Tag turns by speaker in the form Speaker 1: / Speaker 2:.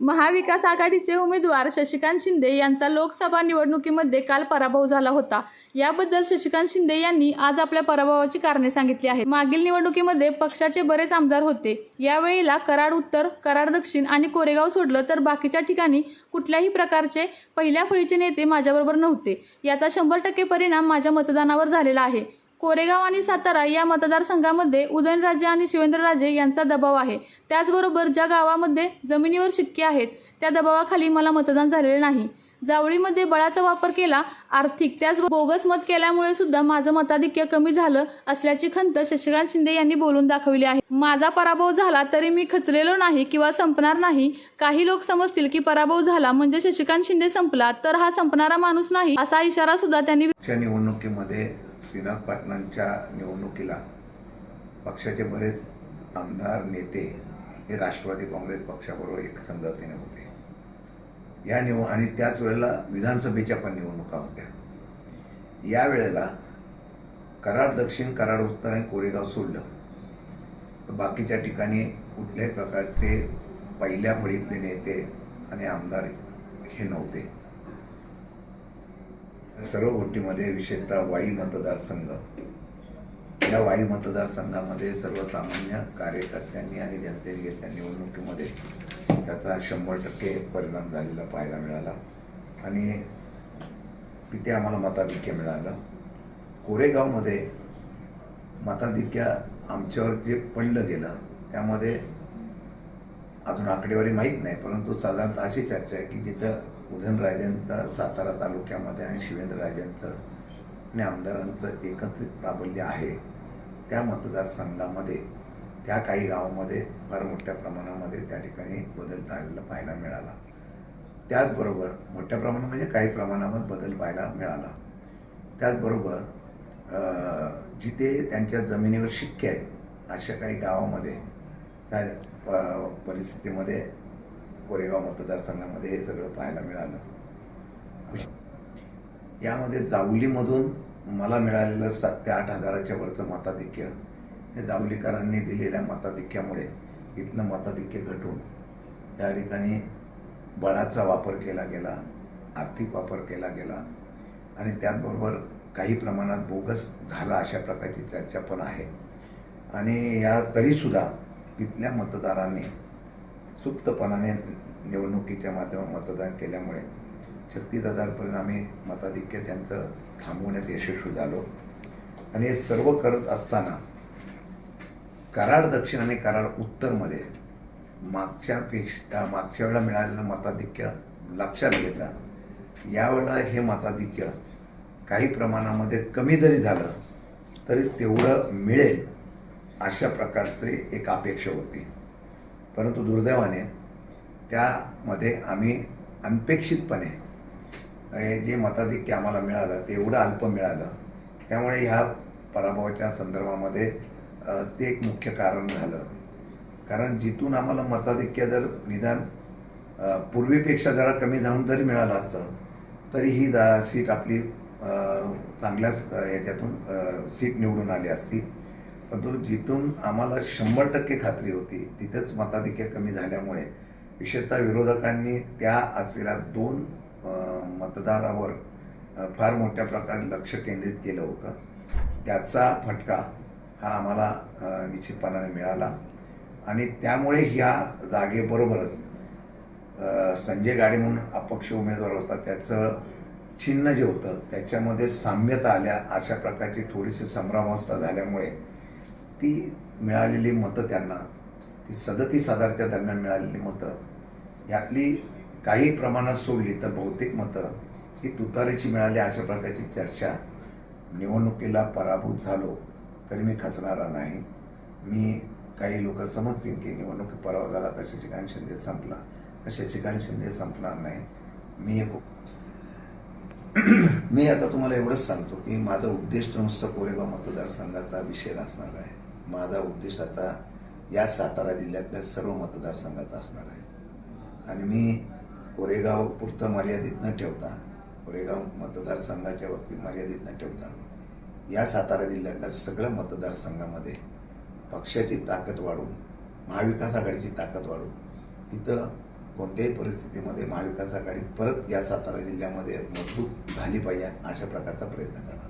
Speaker 1: महाविकास आघाडीचे उमेदवार शशिकांत शिंदे यांचा लोकसभा निवडणुकीमध्ये काल पराभव झाला होता. याबद्दल शशिकांत शिंदे यांनी आज आपल्या पराभवाची कारणे सांगितली आहेत. मागील निवडणुकीमध्ये पक्षाचे बरेच आमदार होते. यावेळेला कराड उत्तर कराड दक्षिण आणि कोरेगाव सोडलं तर बाकीच्या ठिकाणी कुठल्याही प्रकारचे पहिल्या फळीचे नेते माझ्याबरोबर नव्हते. याचा शंभर टक्के परिणाम माझ्या मतदानावर झालेला आहे. कोरेगाव आणि सातारा या मतदारसंघामध्ये उदयनराजे आणि शिवेंद्रराजे यांचा दबाव आहे. त्याचबरोबर ज्या गावामध्ये जमिनीवर शिक्के आहेत त्या दबावाखाली मला मतदान झालेले नाही. जावळीमध्ये बळाचा वापर केला आर्थिक त्याच बोगस मत केल्यामुळे सुद्धा माझं मताधिक्य कमी झालं असल्याची खंत शशिकांत शिंदे यांनी बोलून दाखवली आहे. माझा पराभव झाला तरी मी खचलेलो नाही किंवा संपणार नाही. काही लोक समजतील की पराभव झाला म्हणजे शशिकांत शिंदे संपला तर हा संपणारा माणूस नाही असा इशारा सुद्धा त्यांनी
Speaker 2: निवडणुकीमध्ये श्रीनाथ पाटलांच्या निवडणुकीला पक्षाचे बरेच आमदार नेते हे राष्ट्रवादी काँग्रेस पक्षाबरोबर एक संगतीने होते. या निव आणि त्याच वेळेला विधानसभेच्या पण निवडणुका होत्या. या वेळेला कराड दक्षिण कराड उत्तर आणि कोरेगाव सोडलं. तर बाकीच्या ठिकाणी कुठल्याही प्रकारचे पहिल्या फळीतले नेते आणि आमदार हे नव्हते. सर्व गोष्टीमध्ये विशेषतः वाई मतदारसंघ. या वाई मतदारसंघामध्ये सर्वसामान्य कार्यकर्त्यांनी आणि जनतेने घेतल्या निवडणुकीमध्ये त्याचा शंभर टक्के परिणाम झालेला पाहायला मिळाला. आणि तिथे आम्हाला मताधिक्य मिळालं. कोरेगावमध्ये मताधिक्य आमच्यावर जे पडलं गेलं त्यामध्ये अजून आकडेवारी माहीत नाही परंतु साधारणतः अशी चर्चा आहे की जिथं उदयनराजेंचं सातारा तालुक्यामध्ये आणि शिवेंद्रराजेंचं आणि आमदारांचं एकत्रित प्राबल्य आहे. त्या मतदारसंघामध्ये त्या काही गावामध्ये फार मोठ्या प्रमाणामध्ये त्या ठिकाणी बदल झालेला पाहायला मिळाला. त्याचबरोबर मोठ्या प्रमाणात म्हणजे काही प्रमाणामध्ये बदल पाहायला मिळाला. त्याचबरोबर जिथे त्यांच्या जमिनीवर शिक्के आहेत अशा काही गावामध्ये त्या प- परिस्थितीमध्ये कोरेगाव मतदारसंघामध्ये हे सगळं पाहायला मिळालं. यामध्ये जावलीमधून मला मिळालेलं सात ते आठ हजाराच्या वरचं मताधिक्य हे जावलीकरांनी दिलेल्या मताधिक्यामुळे इथलं मताधिक्य घटून त्या ठिकाणी बळाचा वापर केला गेला आर्थिक वापर केला गेला आणि त्याचबरोबर काही प्रमाणात बोगस झाला अशा प्रकारची चर्चा पण आहे. आणि या तरीसुद्धा तिथल्या मतदारांनी सुप्तपणाने निवडणुकीच्या माध्यमात मतदान केल्यामुळे छत्तीस हजारपर्यंत आम्ही मताधिक्य त्यांचं थांबवण्यास यशस्वी झालो. आणि हे सर्व करत असताना कराड दक्षिण आणि कराड उत्तरमध्ये मागच्यापेक्षा मागच्या वेळेला मिळालेलं मताधिक्य लक्षात घेता यावेळेला हे मताधिक्य काही प्रमाणामध्ये कमी जरी झालं तरी तेवढं मिळेल अशा प्रकारचे एक अपेक्षा होती. परंतु दुर्दैवाने त्यामध्ये आम्ही अनपेक्षितपणे जे मताधिक्य आम्हाला मिळालं ते एवढं अल्प मिळालं. त्यामुळे ह्या पराभवाच्या संदर्भामध्ये ते एक मुख्य कारण झालं. कारण जिथून आम्हाला मताधिक्य जर निदान पूर्वीपेक्षा जरा कमी जाऊन जरी मिळालं असतं तरी ही जा सीट आपली चांगल्याच याच्यातून सीट निवडून आली असती. परंतु जिथून आम्हाला शंभर टक्के खात्री होती तिथंच मताधिक्य कमी झाल्यामुळे विशेषतः विरोधकांनी त्या असलेल्या दोन मतदारावर फार मोठ्या प्रकारे लक्ष केंद्रित केलं होतं. त्याचा फटका हा आम्हाला निश्चितपणाने मिळाला. आणि त्यामुळे ह्या जागेबरोबरच संजय गाडे म्हणून अपक्ष उमेदवार होता त्याचं चिन्ह जे होतं त्याच्यामध्ये साम्यता आल्या अशा प्रकारची थोडीशी संभ्रमावस्था झाल्यामुळे ती मिळालेली मतं त्यांना ती सदतीस हजारच्या दरम्यान मिळालेली मतं यातली काही प्रमाणात सोडली तर बहुतेक मतं ही तुतारीची मिळाली अशा प्रकारची चर्चा निवडणुकीला पराभूत झालो तरी मी खचणारा नाही. मी काही लोक समजतील की निवडणुकीत पराभव झाला तर शशिकांत शिंदे संपला. तर शशिकांत शिंदे संपणार नाही. मी एक मी आता तुम्हाला एवढंच सांगतो की माझा उद्देश नुसतं कोरेगाव मतदारसंघाचा विषय असणार आहे. माझा उद्देश आता या सातारा जिल्ह्यातल्या सर्व मतदारसंघाचा असणार आहे. आणि मी कोरेगाव पुरतं मर्यादित न ठेवता कोरेगाव मतदारसंघाच्या बाबतीत मर्यादित न ठेवता या सातारा जिल्ह्यातल्या सगळ्या मतदारसंघामध्ये पक्षाची ताकद वाढवून महाविकास आघाडीची ताकद वाढवून तिथं कोणत्याही परिस्थितीमध्ये महाविकास आघाडी परत या सातारा जिल्ह्यामध्ये मजबूत झाली पाहिजे अशा प्रकारचा प्रयत्न करणार.